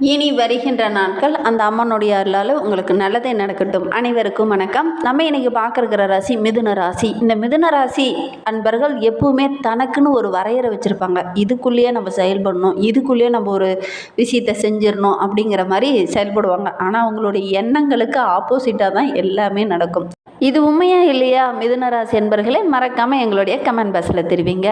இனி வருகின்ற நாட்கள் அந்த அம்மனுடைய அருளால் உங்களுக்கு நல்லதே நடக்கட்டும். அனைவருக்கும் வணக்கம். நம்ம இன்றைக்கி பார்க்குற ராசி மிதுன ராசி. இந்த மிதுன ராசி அன்பர்கள் எப்பவுமே தனக்குன்னு ஒரு வரையறை வச்சுருப்பாங்க. இதுக்குள்ளேயே நம்ம செயல்படணும் இதுக்குள்ளேயே நம்ம ஒரு விஷயத்தை செஞ்சிடணும் அப்படிங்கிற மாதிரி செயல்படுவாங்க. ஆனால் அவங்களுடைய எண்ணங்களுக்கு ஆப்போசிட்டாக தான் எல்லாமே நடக்கும். இது உண்மையா இல்லையா? மிதுன ராசி என்பர்களே மறக்காமல் எங்களுடைய கமெண்ட் பாக்ஸில் தெரிவிங்க.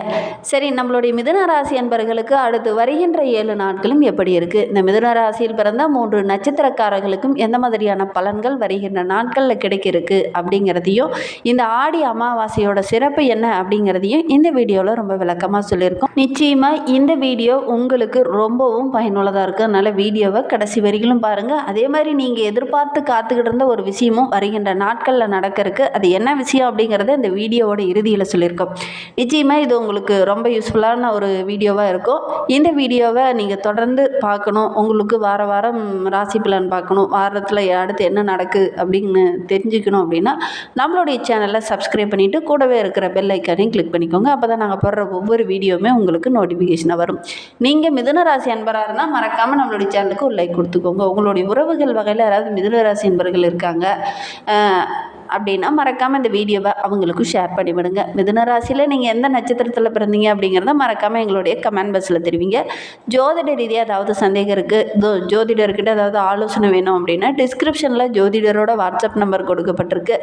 சரி நம்மளுடைய மிதுன ராசி என்பர்களுக்கு அடுத்து வருகின்ற ஏழு நாட்களும் எப்படி இருக்குது இந்த மிதுன ராசியில் பிறந்த மூன்று நட்சத்திரக்காரர்களுக்கும் எந்த மாதிரியான பலன்கள் வருகின்ற நாட்களில் கிடைக்கிருக்கு அப்படிங்கிறதையும் இந்த ஆடி அமாவாசையோட சிறப்பு என்ன அப்படிங்கிறதையும் இந்த வீடியோவில் ரொம்ப விளக்கமாக சொல்லியிருக்கோம். நிச்சயமாக இந்த வீடியோ உங்களுக்கு ரொம்பவும் பயனுள்ளதாக இருக்குது அதனால் வீடியோவை கடைசி வரையிலும் பாருங்கள் அதே மாதிரி நீங்கள் எதிர்பார்த்து காத்துக்கிட்டு இருந்த ஒரு விஷயமும் வருகின்ற நாட்களில் நடக்க இருக்குது அது என்ன விஷயம் அப்படிங்கிறத இந்த வீடியோவோட இறுதியில் சொல்லியிருக்கோம். நிச்சயமாக இது உங்களுக்கு ரொம்ப யூஸ்ஃபுல்லான ஒரு வீடியோவாக இருக்கும். இந்த வீடியோவை நீங்கள் தொடர்ந்து பார்க்கணும். உங்களுக்கு வார வாரம் ராசி பலன் பார்க்கணும். வாரத்தில் அடுத்து என்ன நடக்குது அப்படின்னு தெரிஞ்சுக்கணும் அப்படின்னா நம்மளுடைய சேனலை சப்ஸ்கிரைப் பண்ணிவிட்டு கூடவே இருக்கிற பெல் ஐக்கானையும் கிளிக் பண்ணிக்கோங்க. அப்போ தான் நாங்கள் போடுற ஒவ்வொரு வீடியோவுமே உங்களுக்கு நோட்டிஃபிகேஷனாக வரும். நீங்கள் மிதுன ராசி அன்பராக இருந்தால் மறக்காமல் நம்மளுடைய சேனலுக்கு ஒரு லைக் கொடுத்துக்கோங்க. உங்களுடைய உறவுகள் வகையில் யாராவது மிதுன ராசி அன்பர்கள் இருக்காங்க அப்படின்னா மறக்காமல் இந்த வீடியோவை அவங்களுக்கும் ஷேர் பண்ணி விடுங்க மிதுன ராசியில் நீங்கள் எந்த நட்சத்திரத்தில் பிறந்தீங்க அப்படிங்கிறத மறக்காமல் எங்களுடைய கமெண்ட் பாக்ஸில் தெரிவிங்க. ஜோதிட ரீதியாக ஏதாவது சந்தேகம் இருக்குது ஜோதிடர்கிட்ட ஏதாவது ஆலோசனை வேணும் அப்படின்னா டிஸ்கிரிப்ஷனில் ஜோதிடரோட வாட்ஸ்அப் நம்பர் கொடுக்கப்பட்டிருக்கு.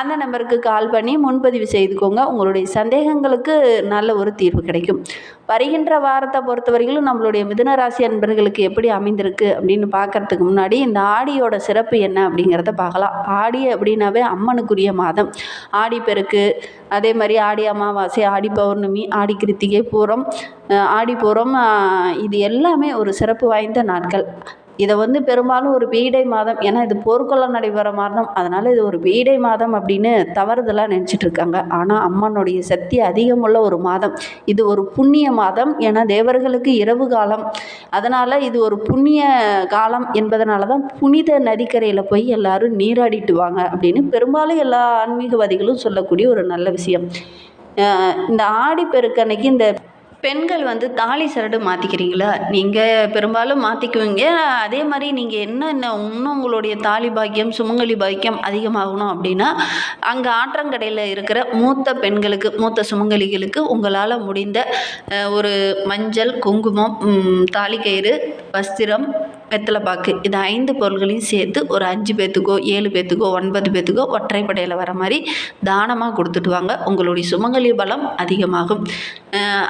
அந்த நம்பருக்கு கால் பண்ணி முன்பதிவு செய்துக்கோங்க. உங்களுடைய சந்தேகங்களுக்கு நல்ல ஒரு தீர்வு கிடைக்கும். வருகின்ற வாரத்தை பொறுத்தவரையிலும் நம்மளுடைய மிதுன ராசி அன்பர்களுக்கு எப்படி அமைந்திருக்கு அப்படின்னு பார்க்கறதுக்கு முன்னாடி இந்த ஆடியோட சிறப்பு என்ன அப்படிங்கிறத பார்க்கலாம். ஆடி அப்படின்னாவே அம்மனுக்குரிய மாதம். ஆடி பெருக்கு அதே மாதிரி ஆடி அமாவாசை ஆடி பௌர்ணமி ஆடி கிருத்திகை பூரம் ஆடி பூரம் இது எல்லாமே ஒரு சிறப்பு வாய்ந்த நாட்கள். இதை வந்து பெரும்பாலும் ஒரு பீடை மாதம் ஏன்னா இது போர்க்குளம் நடைபெற மாதம் அதனால் இது ஒரு பீடை மாதம் அப்படின்னு தவறுதலாக நினச்சிட்டு இருக்காங்க. ஆனால் அம்மனுடைய சக்தி அதிகமுள்ள ஒரு மாதம். இது ஒரு புண்ணிய மாதம் ஏன்னா தேவர்களுக்கு இரவு காலம். அதனால் இது ஒரு புண்ணிய காலம் என்பதனால தான் புனித நதிக்கரையில் போய் எல்லாரும் நீராடிட்டு வாங்க அப்படின்னு பெரும்பாலும் எல்லா ஆன்மீகவாதிகளும் சொல்லக்கூடிய ஒரு நல்ல விஷயம். இந்த ஆடிப்பெருக்கன்னைக்கு இந்த பெண்கள் வந்து தாலி சரடு மாற்றிக்கிறீங்களா நீங்கள் பெரும்பாலும் மாற்றிக்குவீங்க அதே மாதிரி நீங்கள் என்னென்ன இன்னும் உங்களுடைய தாலி பாக்கியம் சுமங்கலி பாக்கியம் அதிகமாகணும் அப்படின்னா அங்கே ஆற்றங்கடையில் இருக்கிற மூத்த பெண்களுக்கு மூத்த சுமங்கலிகளுக்கு உங்களால் முடிந்த ஒரு மஞ்சள் குங்குமம் தாலிக்கயிறு வஸ்திரம் வெத்தலைப்பாக்கு இது ஐந்து பொருள்களையும் சேர்த்து ஒரு அஞ்சு பேத்துக்கோ ஏழு பேத்துக்கோ ஒன்பது பேத்துக்கோ ஒற்றைப்படையில் வர மாதிரி தானமாக கொடுத்துட்டு வாங்க. உங்களுடைய சுமங்கலி பலம் அதிகமாகும்.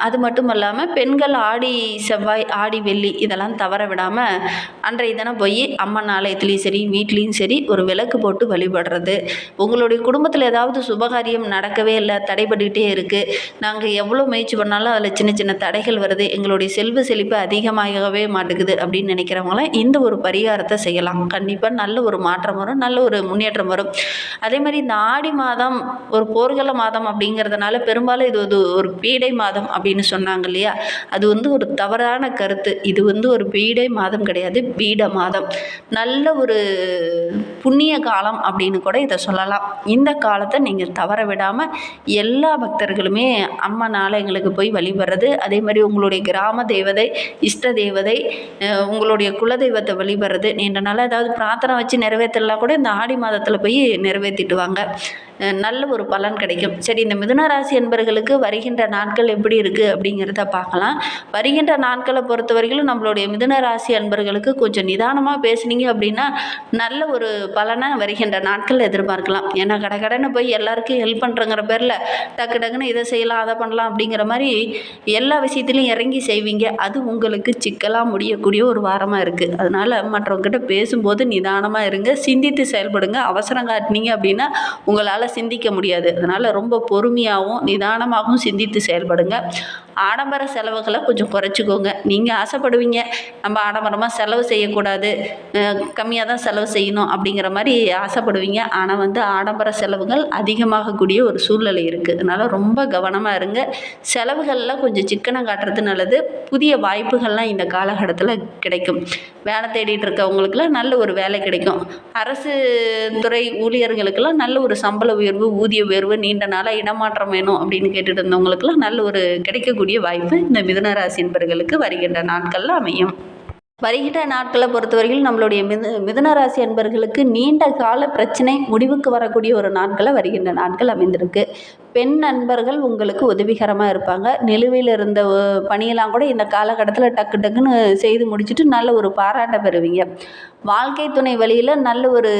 அது மட்டும் இல்லாமல் பெண்கள் ஆடி செவ்வாய் ஆடி வெள்ளி இதெல்லாம் தவற விடாமல் அன்றைய தினம் போய் அம்மன் ஆலயத்துலேயும் சரி வீட்லேயும் சரி ஒரு விளக்கு போட்டு வழிபடுறது. உங்களுடைய குடும்பத்தில் ஏதாவது சுபகாரியம் நடக்கவே இல்லை தடைபட்டுக்கிட்டே இருக்குது நாங்கள் எவ்வளோ முயற்சி பண்ணாலும் அதில் சின்ன சின்ன தடைகள் வருது. எங்களுடைய செல்வ செழிப்பு அதிகமாகவே மாட்டேங்குது அப்படின்னு நினைக்கிறவங்களாம் இந்த ஒரு பரிகாரத்தை செய்யலாம். கண்டிப்பாக நல்ல ஒரு மாற்றம் வரும் நல்ல ஒரு முன்னேற்றம் வரும். அதே மாதிரி இந்த ஆடி மாதம் ஒரு போர்க்கள மாதம் அப்படிங்கிறதுனால பெரும்பாலும் இது ஒரு ஒரு பீடை மாதம் அப்படின்னு சொன்னாங்க இல்லையா? அது வந்து ஒரு தவறான கருத்து. இது வந்து ஒரு பீடை மாதம் கிடையாது பீட மாதம். நல்ல ஒரு புண்ணிய காலம் அப்படின்னு கூட இதை சொல்லலாம். இந்த காலத்தை நீங்கள் தவற விடாமல் எல்லா பக்தர்களுமே அம்மன் எங்களுக்கு போய் வழிபடுறது அதே மாதிரி உங்களுடைய கிராம தேவதை இஷ்ட தேவதை உங்களுடைய குலதெய்வத்தை வழிபடுறது நீண்ட நாள் ஏதாவது பிரார்த்தனை வச்சு நிறைவேற்றலாம் கூட இந்த ஆடி மாதத்தில் போய் நிறைவேற்றிட்டு வாங்க. நல்ல ஒரு பலன் கிடைக்கும். சரி இந்த மிதுன ராசி என்பர்களுக்கு வருகின்ற நாட்கள் எப்படி இருக்குது அப்படிங்கிறத பார்க்கலாம். வருகின்ற நாட்களை பொறுத்தவரையிலும் நம்மளுடைய மிதுன ராசி அன்பர்களுக்கு கொஞ்சம் நிதானமாக பேசுனீங்க அப்படின்னா நல்ல ஒரு பலனை வருகின்ற நாட்கள் எதிர்பார்க்கலாம். ஏன்னா கடை கடைன்னு போய் எல்லாருக்கும் ஹெல்ப் பண்ணுறங்கிற பேரில் டக்கு டக்குன்னு இதை செய்யலாம் அதை பண்ணலாம் அப்படிங்கிற மாதிரி எல்லா விஷயத்துலையும் இறங்கி செய்வீங்க. அது உங்களுக்கு சிக்கலாக முடியக்கூடிய ஒரு வாரமாக இருக்குது அதனால் மற்றவங்ககிட்ட பேசும்போது நிதானமாக இருங்க. சிந்தித்து செயல்படுங்க. அவசரம் காட்டினீங்க அப்படின்னா உங்களால் சிந்திக்க முடியாது. அதனால் ரொம்ப பொறுமையாகவும் நிதானமாகவும் சிந்தித்து செயல்படுங்க. ஆடம்பர செலவுகளை கொஞ்சம் குறைச்சிக்கோங்க. நீங்கள் ஆசைப்படுவீங்க. நம்ம ஆடம்பரமாக செலவு செய்யக்கூடாது. கம்மியாக தான் செலவு செய்யணும் அப்படிங்கிற மாதிரி ஆசைப்படுவீங்க. ஆனால் வந்து ஆடம்பர செலவுகள் அதிகமாகக்கூடிய ஒரு சூழ்நிலை இருக்குது அதனால் ரொம்ப கவனமாக இருங்க. செலவுகளில் கொஞ்சம் சிக்கனம் காட்டுறது நல்லது. புதிய வாய்ப்புகள்லாம் இந்த காலகட்டத்தில் கிடைக்கும். வேலை தேடிட்டு இருக்கவங்களுக்குலாம் நல்ல ஒரு வேலை கிடைக்கும். அரசு துறை ஊழியர்களுக்கெல்லாம் நல்ல ஒரு சம்பள உயர்வு ஊதிய உயர்வு நீண்ட நாளாக இடமாற்றம் வேணும் அப்படின்னு கேட்டுட்டு இருந்தவங்களுக்குலாம் நல்ல ஒரு கிடைக்கக்கூடிய வாய்ப்பு இந்த மிதுன ராசி வருகின்ற நாட்களில் அமையும். வருகின்ற நாட்களை பொறுத்தவரையில் நம்மளுடைய மிது மிதுன ராசி அன்பர்களுக்கு நீண்ட கால பிரச்சனை முடிவுக்கு வரக்கூடிய ஒரு நாட்களை வருகின்ற நாட்கள் அமைந்திருக்கு. பெண் நண்பர்கள் உங்களுக்கு உதவிகரமாக இருப்பாங்க. நிலுவையில் இருந்த பணியெல்லாம் கூட இந்த காலகட்டத்தில் டக்கு டக்குன்னு செய்து முடிச்சுட்டு நல்ல ஒரு பாராட்ட பெறுவீங்க. வாழ்க்கை துணை வழியில் நல்ல ஒரு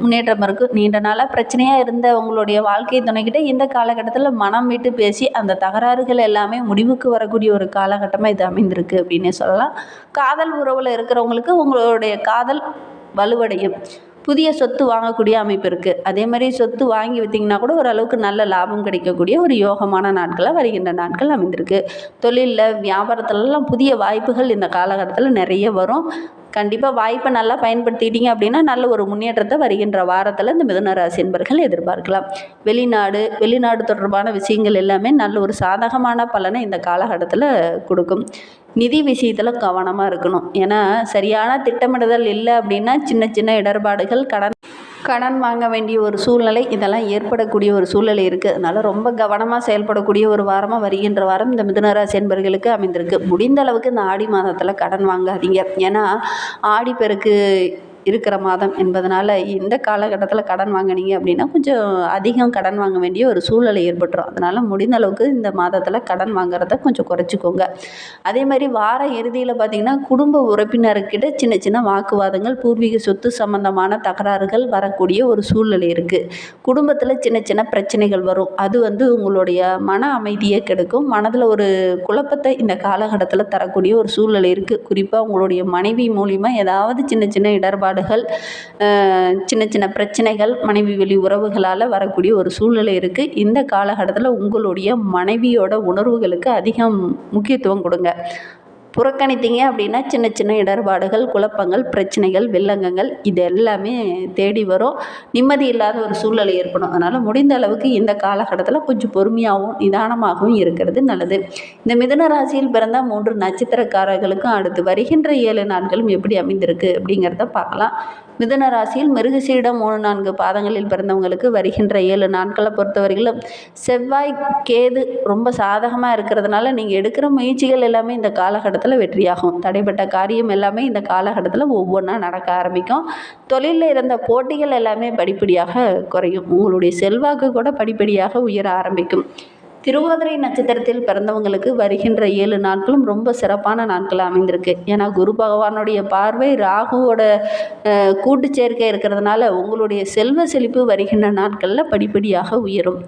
முன்னேற்றம் இருக்குது நீண்ட நாளாக பிரச்சனையாக இருந்த உங்களுடைய வாழ்க்கை துணைக்கிட்ட இந்த காலகட்டத்தில் மனம் விட்டு பேசி அந்த தகராறுகள் எல்லாமே முடிவுக்கு வரக்கூடிய ஒரு காலகட்டமாக இது அமைந்திருக்கு அப்படின்னே சொல்லலாம். காதல் உறவில் இருக்கிறவங்களுக்கு உங்களுடைய காதல் வலுவடையும். புதிய சொத்து வாங்கக்கூடிய அமைப்பு இருக்குது அதே மாதிரி சொத்து வாங்கி விற்றிங்கன்னா கூட ஓரளவுக்கு நல்ல லாபம் கிடைக்கக்கூடிய ஒரு யோகமான நாட்களாக வருகின்ற நாட்கள் அமைந்திருக்கு. தொழிலில் வியாபாரத்துலலாம் புதிய வாய்ப்புகள் இந்த காலகட்டத்தில் நிறைய வரும். கண்டிப்பாக வாய்ப்பை நல்லா பயன்படுத்திட்டீங்க அப்படின்னா நல்ல ஒரு முன்னேற்றத்தை வருகின்ற வாரத்தில் இந்த மிதுன ராசி என்பர்கள் எதிர்பார்க்கலாம். வெளிநாடு வெளிநாடு தொடர்பான விஷயங்கள் எல்லாமே நல்ல ஒரு சாதகமான பலனை இந்த காலகட்டத்தில் கொடுக்கும். நிதி விஷயத்தில் கவனமாக இருக்கணும். ஏன்னா சரியான திட்டமிடுதல் இல்லை அப்படின்னா சின்ன சின்ன இடர்பாடுகள் கடன் கடன் வாங்க வேண்டிய ஒரு சூழ்நிலை இதெல்லாம் ஏற்படக்கூடிய ஒரு சூழ்நிலை இருக்குது அதனால் ரொம்ப கவனமாக செயல்படக்கூடிய ஒரு வாரமாக வருகின்ற வாரம் இந்த மிதுனராசி என்பர்களுக்கு அமைந்திருக்கு. முடிந்த அளவுக்கு இந்த ஆடி மாதத்தில் கடன் வாங்காதீங்க. ஏன்னா ஆடி பெருக்கு இருக்கிற மாதம் என்பதனால் இந்த காலகட்டத்தில் கடன் வாங்குனீங்க அப்படின்னா கொஞ்சம் அதிகம் கடன் வாங்க வேண்டிய ஒரு சூழ்நிலை ஏற்பட்டுரும். அதனால் முடிந்த அளவுக்கு இந்த மாதத்தில் கடன் வாங்குறத கொஞ்சம் குறைச்சிக்கோங்க. அதே மாதிரி வார இறுதியில் பார்த்திங்கன்னா குடும்ப உறுப்பினர்கிட்ட சின்ன சின்ன வாக்குவாதங்கள் பூர்வீக சொத்து சம்பந்தமான தகராறுகள் வரக்கூடிய ஒரு சூழ்நிலை இருக்குது குடும்பத்தில் சின்ன சின்ன பிரச்சனைகள் வரும். அது வந்து உங்களுடைய மன அமைதியை கெடுக்கும். மனதில் ஒரு குழப்பத்தை இந்த காலகட்டத்தில் தரக்கூடிய ஒரு சூழ்நிலை இருக்குது குறிப்பாக உங்களுடைய மனைவி மூலிமா ஏதாவது சின்ன சின்ன இடர்பாடு அஹ், சின்ன சின்ன பிரச்சனைகள் மனைவி வெளி உறவுகளால் வரக்கூடிய ஒரு சூழ்நிலை இருக்குது இந்த காலகட்டத்தில் உங்களுடைய மனைவியோட உணர்வுகளுக்கு அதிகம் முக்கியத்துவம் கொடுங்க. புறக்கணித்தீங்க அப்படின்னா சின்ன சின்ன இடர்பாடுகள் குழப்பங்கள் பிரச்சனைகள் வில்லங்கங்கள் இது எல்லாமே தேடி வரும். நிம்மதி இல்லாத ஒரு சூழ்நிலை ஏற்படும். அதனால் முடிந்த அளவுக்கு இந்த காலகட்டத்தில் கொஞ்சம் பொறுமையாகவும் நிதானமாகவும் இருக்கிறது நல்லது. இந்த மிதன ராசியில் பிறந்த மூன்று நட்சத்திரக்காரர்களுக்கும் அடுத்து வருகின்ற ஏழு நாட்களும் எப்படி அமைந்திருக்கு அப்படிங்கிறத பார்க்கலாம். மிதுன ராசியில் மிருகசீடம் மூணு நான்கு பாதங்களில் பிறந்தவங்களுக்கு வருகின்ற ஏழு நாட்களை பொறுத்தவரையிலும் செவ்வாய் கேது ரொம்ப சாதகமாக இருக்கிறதுனால நீங்கள் எடுக்கிற முயற்சிகள் எல்லாமே இந்த காலகட்டத்தில் வெற்றியாகும். தடைப்பட்ட காரியம் எல்லாமே இந்த காலகட்டத்தில் ஒவ்வொன்றா நடக்க ஆரம்பிக்கும். தொழிலில் இருந்த போட்டிகள் எல்லாமே படிப்படியாக குறையும். உங்களுடைய செல்வாக்கு கூட படிப்படியாக உயர ஆரம்பிக்கும். திருவாதிரை நட்சத்திரத்தில் பிறந்தவங்களுக்கு வருகின்ற ஏழு நாட்களும் ரொம்ப சிறப்பான நாட்கள் அமைந்திருக்கு. ஏன்னா குரு பகவானுடைய பார்வை ராகுவோட கூட்டு சேர்க்கை இருக்கிறதுனால உங்களுடைய செல்வ செழிப்பு வருகின்ற நாட்களில் படிப்படியாக உயரும்.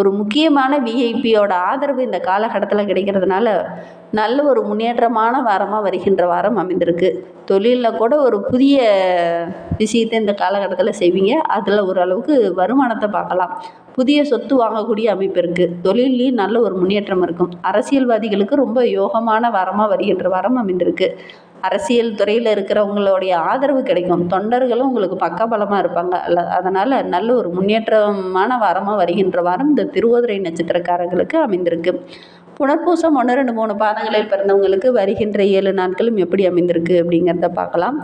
ஒரு முக்கியமான விஐபியோட ஆதரவு இந்த காலகட்டத்தில் கிடைக்கிறதுனால நல்ல ஒரு முன்னேற்றமான வாரமாக வருகின்ற வாரம் அமைந்திருக்கு. தொழிலில் கூட ஒரு புதிய விஷயத்தை இந்த காலகட்டத்தில் செய்வீங்க. அதில் ஓரளவுக்கு வருமானத்தை பார்க்கலாம். புதிய சொத்து வாங்கக்கூடிய அமைப்பு இருக்குது தொழிலையும் நல்ல ஒரு முன்னேற்றம் இருக்கும். அரசியல்வாதிகளுக்கு ரொம்ப யோகமான வாரமாக வருகின்ற வாரம் அமைந்திருக்கு. அரசியல் துறையில் இருக்கிறவங்களுடைய ஆதரவு கிடைக்கும். தொண்டர்களும் உங்களுக்கு பக்கபலமாக இருப்பாங்க. அல்ல அதனால் நல்ல ஒரு முன்னேற்றமான வாரமாக வருகின்ற வாரம் இந்த திருவோதிரை நட்சத்திரக்காரர்களுக்கு அமைந்திருக்கு. புனர்பூசம் ஒன்று ரெண்டு மூணு பாதங்களில் பிறந்தவங்களுக்கு வருகின்ற ஏழு நாட்களும் எப்படி அமைந்திருக்கு அப்படிங்கிறத பார்க்கலாம்.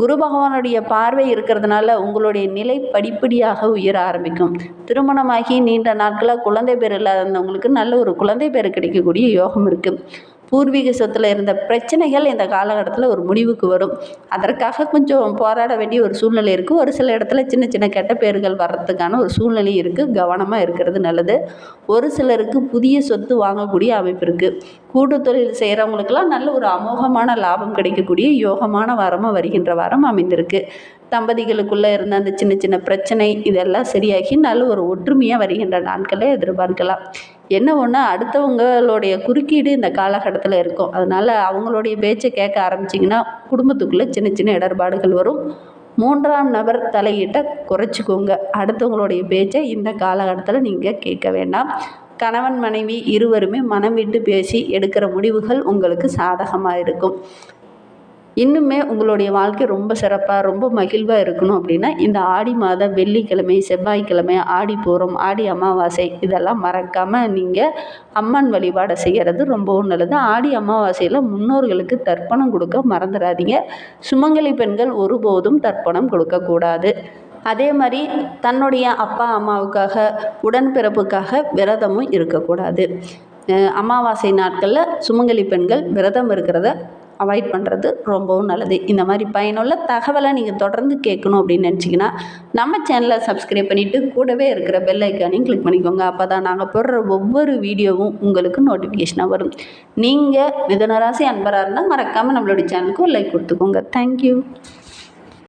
குரு பகவானுடைய பார்வை இருக்கிறதுனால உங்களுடைய நிலை படிப்படியாக உயர ஆரம்பிக்கும். திருமணமாகி நீண்ட நாட்களாக குழந்தை பேர் இல்லாதவங்களுக்கு நல்ல ஒரு குழந்தை பேர் கிடைக்கக்கூடிய யோகம் இருக்குது பூர்வீக சொத்தில் இருந்த பிரச்சனைகள் இந்த காலகட்டத்தில் ஒரு முடிவுக்கு வரும். அதற்காக கொஞ்சம் போராட வேண்டிய ஒரு சூழ்நிலை இருக்குது ஒரு சில இடத்துல சின்ன சின்ன கெட்ட பேர்கள் வர்றதுக்கான ஒரு சூழ்நிலை இருக்குது கவனமாக இருக்கிறது நல்லது. ஒரு சிலருக்கு புதிய சொத்து வாங்கக்கூடிய அமைப்பு இருக்குது கூட்டு தொழில் செய்கிறவங்களுக்கெல்லாம் நல்ல ஒரு அமோகமான லாபம் கிடைக்கக்கூடிய யோகமான வாரமாக வருகின்ற வாரம் அமைந்திருக்கு. தம்பதிகளுக்குள்ளே இருந்த அந்த சின்ன சின்ன பிரச்சனை இதெல்லாம் சரியாகி நல்ல ஒரு ஒற்றுமையாக வருகின்ற நாட்களை எதிர்பார்க்கலாம். என்ன ஒன்று அடுத்தவங்களுடைய குறுக்கீடு இந்த காலகட்டத்தில் இருக்கும். அதனால் அவங்களுடைய பேச்சை கேட்க ஆரம்பிச்சிங்கன்னா குடும்பத்துக்குள்ளே சின்ன சின்ன இடர்பாடுகள் வரும். மூன்றாம் நபர் தலையிட்ட குறைச்சிக்கோங்க. அடுத்தவங்களுடைய பேச்சை இந்த காலகட்டத்தில் நீங்கள் கேட்க வேண்டாம். கணவன் மனைவி இருவருமே மனம் விட்டு பேசி எடுக்கிற முடிவுகள் உங்களுக்கு சாதகமாக இருக்கும். இன்னுமே உங்களுடைய வாழ்க்கை ரொம்ப சிறப்பாக ரொம்ப மகிழ்வாக இருக்கணும் அப்படின்னா இந்த ஆடி மாதம் வெள்ளிக்கிழமை செவ்வாய்க்கிழமை ஆடி பூரம் ஆடி அமாவாசை இதெல்லாம் மறக்காமல் நீங்கள் அம்மன் வழிபாடை செய்கிறது ரொம்பவும் நல்லது. ஆடி அமாவாசையில் முன்னோர்களுக்கு தர்ப்பணம் கொடுக்க மறந்துடாதீங்க சுமங்கலி பெண்கள் ஒருபோதும் தர்ப்பணம் கொடுக்கக்கூடாது அதே மாதிரி தன்னுடைய அப்பா அம்மாவுக்காக உடன்பிறப்புக்காக விரதமும் இருக்கக்கூடாது. அமாவாசை நாட்களில் சுமங்கலி பெண்கள் விரதம் இருக்கிறத அவாய்ட் பண்ணுறது ரொம்பவும் நல்லது. இந்த மாதிரி பயனுள்ள தகவலை நீங்கள் தொடர்ந்து கேட்கணும் அப்படின்னு நினச்சிங்கன்னா நம்ம சேனலை சப்ஸ்கிரைப் பண்ணிவிட்டு கூடவே இருக்கிற பெல் ஐக்கானையும் கிளிக் பண்ணிக்கோங்க. அப்போ தான் நாங்கள் போடுற ஒவ்வொரு வீடியோவும் உங்களுக்கு நோட்டிஃபிகேஷனாக வரும். நீங்கள் மிதனராசி அன்பராக இருந்தால் மறக்காமல் நம்மளுடைய சேனலுக்கு ஒரு லைக் கொடுத்துக்கோங்க. தேங்க்யூ